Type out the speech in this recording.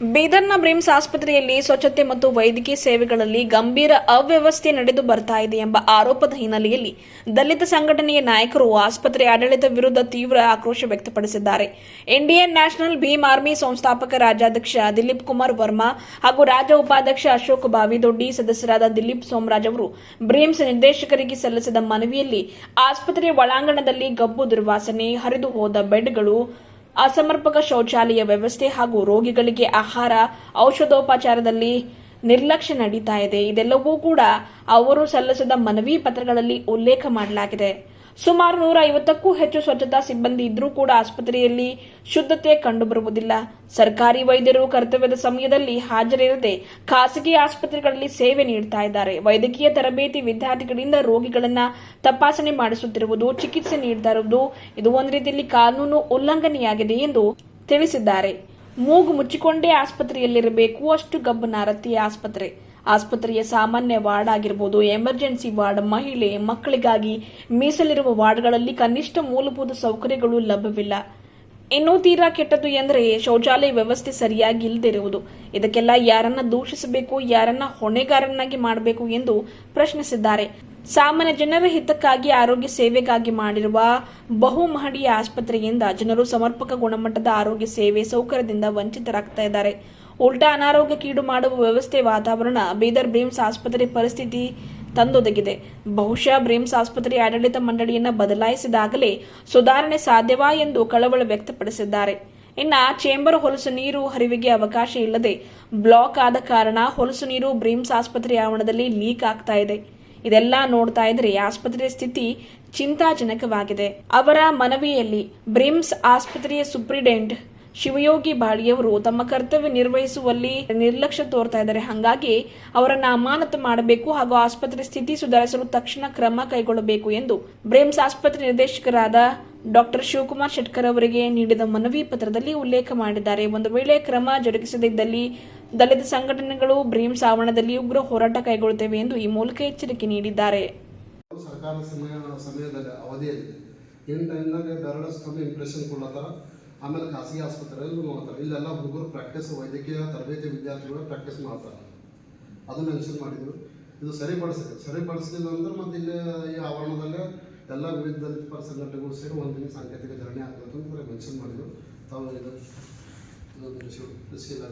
ಬೀದರ್ನ BRIMS ಆಸ್ಪತ್ರೆಯಲ್ಲಿ ಸ್ವಚ್ಛತೆ ಮತ್ತು ವೈದ್ಯಕೀಯ ಸೇವೆಗಳಲ್ಲಿ ಗಂಭೀರ ಅವ್ಯವಸ್ಥೆ ನಡೆದು ಬರ್ತಾ ಇದೆ ಎಂಬ ಆರೋಪದ ಹಿನ್ನೆಲೆಯಲ್ಲಿ ದಲಿತ ಸಂಘಟನೆಯ ನಾಯಕರು ಆಸ್ಪತ್ರೆ ಆಡಳಿತ ವಿರುದ್ಧ ತೀವ್ರ ಆಕ್ರೋಶ ವ್ಯಕ್ತಪಡಿಸಿದ್ದಾರೆ. ಇಂಡಿಯನ್ ನ್ಯಾಷನಲ್ ಭೀಮ್ ಆರ್ಮಿ ಸಂಸ್ಥಾಪಕ ರಾಜ್ಯಾಧ್ಯಕ್ಷ ದಿಲೀಪ್ ಕುಮಾರ್ ವರ್ಮಾ ಹಾಗೂ ರಾಜ್ಯ ಉಪಾಧ್ಯಕ್ಷ ಅಶೋಕ್ ಬಾವಿದೊಡ್ಡಿ ಸದಸ್ಯರಾದ ದಿಲೀಪ್ ಸೋಮರಾಜ್ ಅವರು ಬ್ರಿಮ್ಸ್ ನಿರ್ದೇಶಕರಿಗೆ ಸಲ್ಲಿಸಿದ ಮನವಿಯಲ್ಲಿ ಆಸ್ಪತ್ರೆ ಒಳಾಂಗಣದಲ್ಲಿ ಗಬ್ಬು ದುರ್ವಾಸನೆ ಹರಿದು ಹೋದ ಬೆಡ್ಗಳು ಅಸಮರ್ಪಕ ಶೌಚಾಲಯ ವ್ಯವಸ್ಥೆ ಹಾಗೂ ರೋಗಿಗಳಿಗೆ ಆಹಾರ, ಔಷಧೋಪಚಾರದಲ್ಲಿ ನಿರ್ಲಕ್ಷ್ಯ ನಡೀತಾ ಇದೆ. ಇದೆಲ್ಲವೂ ಕೂಡ ಅವರು ಸಲ್ಲಿಸಿದ ಮನವಿ ಪತ್ರಗಳಲ್ಲಿ ಉಲ್ಲೇಖ ಮಾಡಲಾಗಿದೆ. ಸುಮಾರು ನೂರ ಐವತ್ತಕ್ಕೂ ಹೆಚ್ಚು ಸ್ವಚ್ಛತಾ ಸಿಬ್ಬಂದಿ ಇದ್ರೂ ಕೂಡ ಆಸ್ಪತ್ರೆಯಲ್ಲಿ ಶುದ್ಧತೆ ಕಂಡುಬರುವುದಿಲ್ಲ. ಸರ್ಕಾರಿ ವೈದ್ಯರು ಕರ್ತವ್ಯದ ಸಮಯದಲ್ಲಿ ಹಾಜರಿರದೆ ಖಾಸಗಿ ಆಸ್ಪತ್ರೆಗಳಲ್ಲಿ ಸೇವೆ ನೀಡುತ್ತಾ ಇದ್ದಾರೆ. ವೈದ್ಯಕೀಯ ತರಬೇತಿ ವಿದ್ಯಾರ್ಥಿಗಳಿಂದ ರೋಗಿಗಳನ್ನ ತಪಾಸಣೆ ಮಾಡಿಸುತ್ತಿರುವುದು ಚಿಕಿತ್ಸೆ ನೀಡ್ತಾ ಇರುವುದು ಇದು ಒಂದು ರೀತಿಯಲ್ಲಿ ಕಾನೂನು ಉಲ್ಲಂಘನೆಯಾಗಿದೆ ಎಂದು ತಿಳಿಸಿದ್ದಾರೆ. ಮೂಗು ಮುಚ್ಚಿಕೊಂಡೇ ಆಸ್ಪತ್ರೆಯಲ್ಲಿರಬೇಕು, ಅಷ್ಟು ಗಬ್ಬು ನಾರತ್ತಿ ಆಸ್ಪತ್ರೆ. ಆಸ್ಪತ್ರೆಯ ಸಾಮಾನ್ಯ ವಾರ್ಡ್ ಆಗಿರಬಹುದು ಎಮರ್ಜೆನ್ಸಿ ವಾರ್ಡ್, ಮಹಿಳೆ, ಮಕ್ಕಳಿಗಾಗಿ ಮೀಸಲಿರುವ ವಾರ್ಡ್ಗಳಲ್ಲಿ ಕನಿಷ್ಠ ಮೂಲಭೂತ ಸೌಕರ್ಯಗಳು ಲಭ್ಯವಿಲ್ಲ. ಇನ್ನೂ ತೀರಾ ಕೆಟ್ಟದ್ದು ಎಂದರೆ ಶೌಚಾಲಯ ವ್ಯವಸ್ಥೆ ಸರಿಯಾಗಿ ಇಲ್ಲದಿರುವುದು ಇದಕ್ಕೆಲ್ಲ ಯಾರನ್ನ ದೂಷಿಸಬೇಕು, ಯಾರನ್ನ ಹೊಣೆಗಾರನ್ನಾಗಿ ಮಾಡಬೇಕು ಎಂದು ಪ್ರಶ್ನಿಸಿದ್ದಾರೆ. ಸಾಮಾನ್ಯ ಜನರ ಹಿತಕ್ಕಾಗಿ, ಆರೋಗ್ಯ ಸೇವೆಗಾಗಿ ಮಾಡಿರುವ ಬಹುಮಹಡಿಯ ಆಸ್ಪತ್ರೆಯಿಂದ ಜನರು ಸಮರ್ಪಕ ಗುಣಮಟ್ಟದ ಆರೋಗ್ಯ ಸೇವೆ ಸೌಕರ್ಯದಿಂದ ವಂಚಿತರಾಗ್ತಾ ಇದ್ದಾರೆ. ಉಲ್ಟಾ ಅನಾರೋಗ್ಯಕ್ಕೀಡು ಮಾಡುವ ವ್ಯವಸ್ಥೆ ವಾತಾವರಣ, ಬೀದರ್ ಬ್ರೀಮ್ಸ್ ಆಸ್ಪತ್ರೆ ಪರಿಸ್ಥಿತಿ ತಂದೊದಗಿದೆ. ಬಹುಶಃ ಬ್ರೀಮ್ಸ್ ಆಸ್ಪತ್ರೆ ಆಡಳಿತ ಮಂಡಳಿಯನ್ನು ಬದಲಾಯಿಸಿದಾಗಲೇ ಸುಧಾರಣೆ ಸಾಧ್ಯವಾ ಎಂದು ಕಳವಳ ವ್ಯಕ್ತಪಡಿಸಿದ್ದಾರೆ. ಇನ್ನ ಚೇಂಬರ್ ಹೊಲಸು ನೀರು ಹರಿವಿಗೆ ಅವಕಾಶ ಇಲ್ಲದೆ ಬ್ಲಾಕ್ ಆದ ಕಾರಣ ಹೊಲಸು ನೀರು ಬ್ರೀಮ್ಸ್ ಆಸ್ಪತ್ರೆ ಆವರಣದಲ್ಲಿ ಲೀಕ್ ಆಗ್ತಾ ಇದೆ. ಇದೆಲ್ಲ ನೋಡ್ತಾ ಇದ್ರೆ ಆಸ್ಪತ್ರೆಯ ಸ್ಥಿತಿ ಚಿಂತಾಜನಕವಾಗಿದೆ. ಅವರ ಮನವಿಯಲ್ಲಿ ಬ್ರಿಮ್ಸ್ ಆಸ್ಪತ್ರೆಯ ಸುಪ್ರಿಡೆಂಟ್ ಶಿವಯೋಗಿ ಬಾಳಿಯವರು ತಮ್ಮ ಕರ್ತವ್ಯ ನಿರ್ವಹಿಸುವಲ್ಲಿ ನಿರ್ಲಕ್ಷ್ಯ ತೋರ್ತಾ ಇದ್ದಾರೆ. ಹಾಗಾಗಿ ಅವರನ್ನ ಅಮಾನತು ಮಾಡಬೇಕು ಹಾಗೂ ಆಸ್ಪತ್ರೆ ಸ್ಥಿತಿ ಸುಧಾರಿಸಲು ತಕ್ಷಣ ಕ್ರಮ ಕೈಗೊಳ್ಳಬೇಕು ಎಂದು ಬ್ರೇಮ್ಸ್ ಆಸ್ಪತ್ರೆ ನಿರ್ದೇಶಕರಾದ ಡಾಕ್ಟರ್ ಶಿವಕುಮಾರ್ ಶೆಟ್ಕರ್ ಅವರಿಗೆ ನೀಡಿದ ಮನವಿ ಪತ್ರದಲ್ಲಿ ಉಲ್ಲೇಖ ಮಾಡಿದ್ದಾರೆ. ಒಂದು ವೇಳೆ ಕ್ರಮ ಜರುಗಿಸದಿದ್ದಲ್ಲಿ ದಲಿತ ಸಂಘಟನೆಗಳು ಬ್ರೇಮ್ಸ್ ಆವರಣದಲ್ಲಿ ಉಗ್ರ ಹೋರಾಟ ಕೈಗೊಳ್ಳುತ್ತೇವೆ ಎಂದು ಈ ಮೂಲಕ ಎಚ್ಚರಿಕೆ ನೀಡಿದ್ದಾರೆ. ಸರ್ಕಾರ ಸಮಯ, ಸಮಯದಲ್ಲಿ ಅವಧಿಯಲ್ಲಿ ಆಮೇಲೆ ಖಾಸಗಿ ಆಸ್ಪತ್ರೆಯಲ್ಲಿ ನೋಡ್ತಾರೆ. ಇಲ್ಲೆಲ್ಲ ಹುಡುಗರು ಪ್ರಾಕ್ಟೀಸ್ ವೈದ್ಯಕೀಯ ತರಬೇತಿ ವಿದ್ಯಾರ್ಥಿಗಳು ಪ್ರಾಕ್ಟೀಸ್ ಮಾಡ್ತಾರೆ. ಅದು ಮೆನ್ಷನ್ ಮಾಡಿದ್ರು. ಇದು ಸರಿಪಡಿಸಿದೆ ಸರಿಪಡಿಸಲಿಲ್ಲ ಅಂದ್ರೆ ಮತ್ತೆ ಇಲ್ಲಿ ಈ ಆವರಣದಲ್ಲೇ ಎಲ್ಲ ವಿವಿಧ ದಲಿತ ಸಂಘಟನೆಗಳು ಸೇರಿ ಒಂದು ದಿನ ಸಾಂಕೇತಿಕ ಧರಣಿ ಆಗಬೇಕು ಅಂತ ಮೆನ್ಷನ್ ಮಾಡಿದ್ರು. ತಾವು ಇದು ಇಲ್ಲ